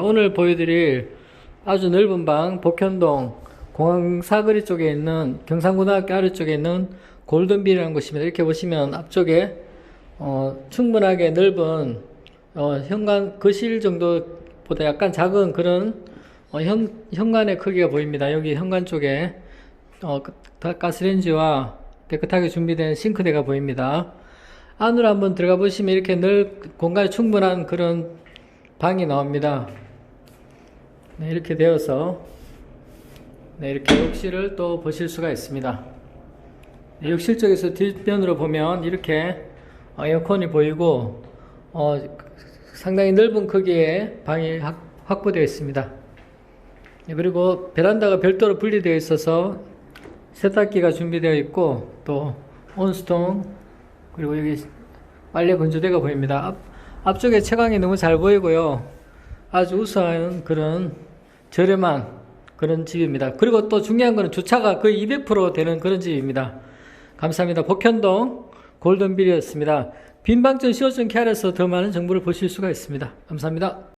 오늘 보여드릴 아주 넓은 방 복현동 공항 사거리 쪽에 있는 경상고등학교 아래쪽에 있는 골든빌이라는 곳입니다. 이렇게 보시면 앞쪽에 어, 충분하게 넓은 어, 현관 거실 정도보다 약간 작은 그런 어, 현, 현관의 크기가 보입니다. 여기 현관 쪽에 어, 가- 가스레인지와 깨끗하게 준비된 싱크대가 보입니다. 안으로 한번 들어가 보시면 이렇게 넓 공간이 충분한 그런 방이 나옵니다. 네, 이렇게 되어서 네, 이렇게 욕실을 또 보실 수가 있습니다. 네, 욕실 쪽에서 뒷면으로 보면 이렇게 어, 에어컨이 보이고 어, 상당히 넓은 크기의 방이 확, 확보되어 있습니다. 네, 그리고 베란다가 별도로 분리되어 있어서 세탁기가 준비되어 있고 또 온수통 그리고 여기 빨래 건조대가 보입니다. 앞, 앞쪽에 채광이 너무 잘 보이고요. 아주 우수한 그런 저렴한 그런 집입니다. 그리고 또 중요한 거는 주차가 거의 200% 되는 그런 집입니다. 감사합니다. 복현동 골든빌이었습니다. 빈방전 시어전 케어에서 더 많은 정보를 보실 수가 있습니다. 감사합니다.